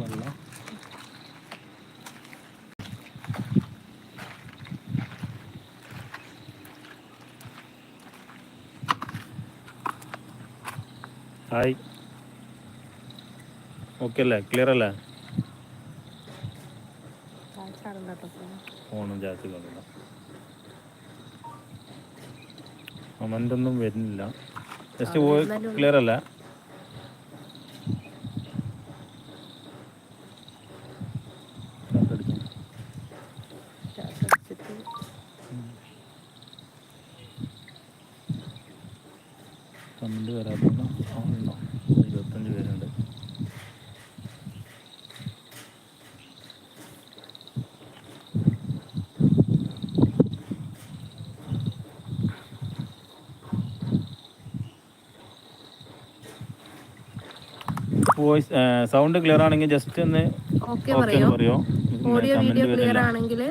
വെള്ളം. Hi. Okay അല്ലേ? Clear അല്ലേ? ഫോണും ചാർജ് കൊണ്ടില്ല കമന്റ് ഒന്നും വരുന്നില്ല. ജസ്റ്റ് പോയി ക്ലിയർ അല്ല comment comment voice sound clear ആണെങ്കിൽ ജസ്റ്റ് ഒന്ന് ഓക്കെ പറയോ. പറയോ? ഓഡിയോ വീഡിയോ ക്ലിയർ ആണെങ്കിൽ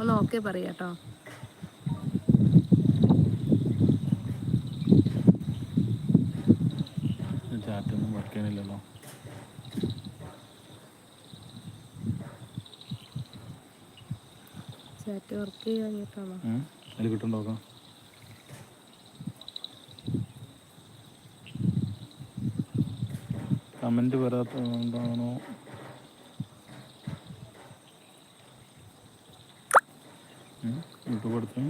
ഒന്ന് ഓക്കെ പറയാട്ടോ ചാറ്റൊന്നും വർക്ക് ചെയ്യണില്ലല്ലോ. ചാറ്റ് വർക്ക് ചെയ്യാഞ്ഞിട്ടാണോ? കിട്ടണോ അതിൽ കമന്റ് വരാത്തതുകൊണ്ടാണോ? ഉം. യൂട്യൂബ് എടുത്ത്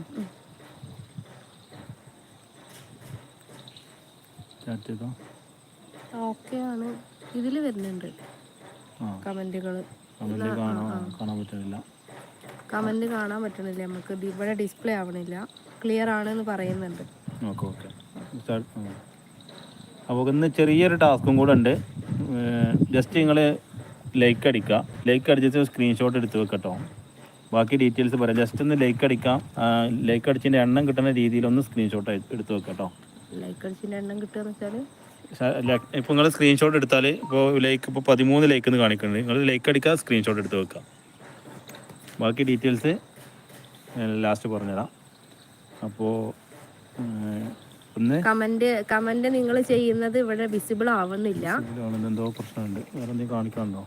ചാറ്റ് ചെയ്തോ? ഓക്കെ ആണ്. ഇതിൽ വരുന്നുണ്ട് ആ. കമന്റുകൾ കമന്റ് കാണാൻ കാണാൻ പറ്റുന്നില്ല കമന്റ് കാണാൻ പറ്റണില്ല. നമുക്ക് ഇവിടെ ഡിസ്പ്ലേ ആവണില്ല. ക്ലിയർ ആണെന്ന് പറയുന്നുണ്ട്. Okay okay. അപ്പോൾ ഇന്ന് ചെറിയൊരു ടാസ്കും കൂടെ ഉണ്ട്. ജസ്റ്റ് നിങ്ങൾ ലൈക്ക് അടിക്കുക. ലൈക്ക് അടിച്ചിട്ട് സ്ക്രീൻഷോട്ട് എടുത്ത് വെക്കട്ടോ ബാക്കി ഡീറ്റെയിൽസ് പറയാം. ജസ്റ്റ് ഒന്ന് ലൈക്ക് അടിക്കാം. ലൈക്ക് അടിച്ചതിന്റെ എണ്ണം കിട്ടുന്ന രീതിയിൽ ഒന്ന് സ്ക്രീൻഷോട്ട് എടുത്ത് വെക്കട്ടോ ലൈക്ക് അടിച്ചിന്റെ എണ്ണം കിട്ടുക വെച്ചാൽ ഇപ്പോൾ നിങ്ങൾ സ്ക്രീൻഷോട്ട് എടുത്താൽ ഇപ്പോൾ ലൈക്ക് ഇപ്പോൾ പതിമൂന്ന് ലൈക്ക് എന്ന് കാണിക്കുന്നുണ്ട് നിങ്ങൾ ലൈക്ക് അടിക്കുക സ്ക്രീൻഷോട്ട് എടുത്ത് വെക്കുക. ബാക്കി ഡീറ്റെയിൽസ് ലാസ്റ്റ് പറഞ്ഞുതരാം. അപ്പോൾ ഒന്ന്. കമന്റ് കമന്റ് നിങ്ങൾ ചെയ്യുന്നത് ഇവിടെ വിസിബിൾ ആവുന്നില്ല. എന്തോ പ്രശ്നമുണ്ട്. വേറെ എന്തെങ്കിലും കാണിക്കാനുണ്ടോ?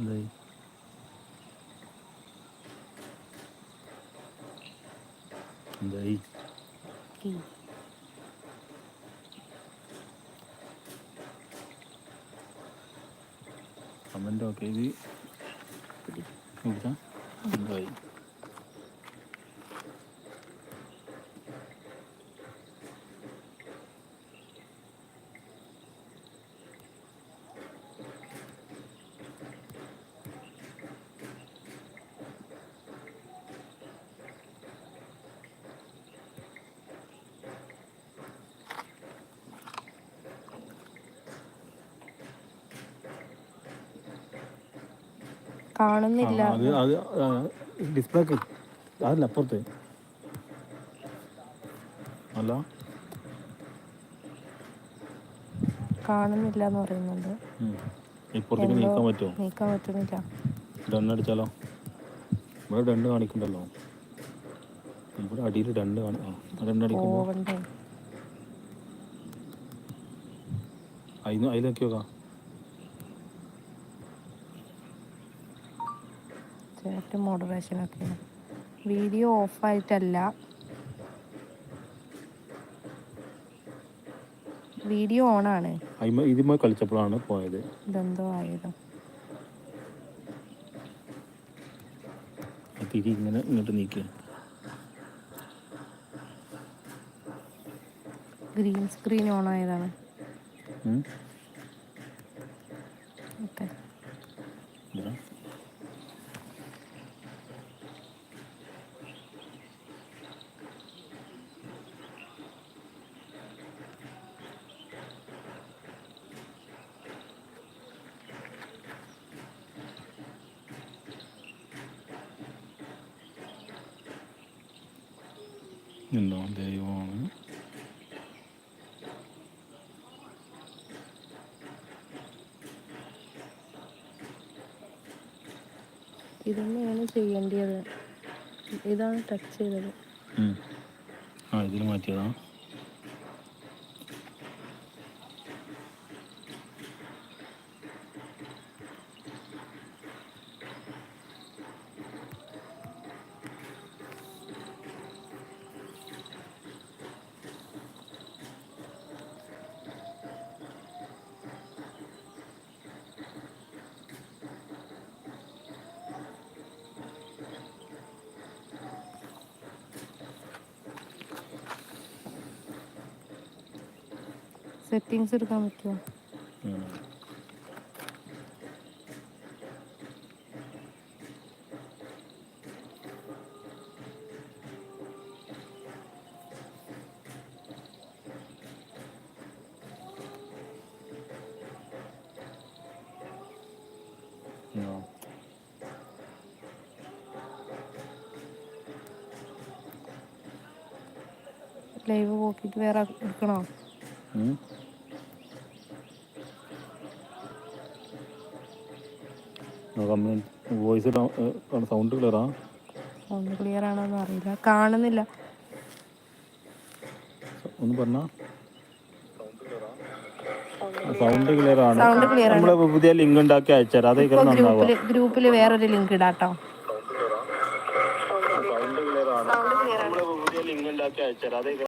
എന്തായി? എന്തായി. Comment okay. ഇത് നോക്കാം എന്തായി കാണുന്നില്ല. അത് അത് ഡിസ്പ്ലേക്ക് അതല്ല അപ്പുറത്ത്. അല്ല. കാണുന്നില്ല എന്ന് പറയുന്നുണ്ട്. ഇപ്പുറത്തേക്ക് നീക്കാൻ പറ്റുമോ? നീക്കാൻ പറ്റുന്നില്ല. ഡണ്ണ് അടിച്ചാലോ? ഇവിടെ ഡണ്ണ് കാണിക്കണ്ടല്ലോ. ഇവിടെ അടിയിൽ ഡണ്ണ് കാണി ഡണ്ണ് അടിക്കുമ്പോൾ അതിന് അതിലേക്ക് നോക്കാം ചാറ്റ് മോഡറേഷൻ ഒക്കെ വീഡിയോ ഓഫായിട്ടല്ല വീഡിയോ ഓണാണ് അതിമ ഇതിമ കളിച്ചപ്പോഴാണ് പോയത്. ഇതെന്തോ ആയത്. തിരി ഇങ്ങനെ ഇങ്ങോട്ട് നീക്കുക ഗ്രീൻ സ്ക്രീൻ ഓൺ ആയതാണ്. ഓക്കെ ഉണ്ടോ ദൈവമാണ് ഇതന്നെയാണ് ചെയ്യേണ്ടത് ഇതാണ് ടച്ച് ചെയ്തത്. ആ ഇതിൽ മാറ്റിയതാ. സെറ്റിങ്സ് എടുക്കാൻ പറ്റുമോ. ലൈവ് പോക്കിട്ട് വേറെ എടുക്കണോ? വോയിസ് സൗണ്ട് ക്ലിയറാ? സൗണ്ട് ക്ലിയർ ആണോന്ന് അറിയില്ല. കാണുന്നില്ല. ഒന്ന് പറഞ്ഞ. സൗണ്ട് ക്ലിയർ ആണ് നമ്മൾ പുതിയ ലിങ്ക് ഉണ്ടാക്കി അയച്ചാൽ അത് നന്നാവുക ഗ്രൂപ്പിൽ ഗ്രൂപ്പിൽ വേറൊരു ലിങ്ക് ഇടാട്ടോ. സൗണ്ട് ക്ലിയർ ആണ് നമ്മൾ പുതിയ ലിങ്ക് ഉണ്ടാക്കി അയച്ചാൽ അതേക്കാൾ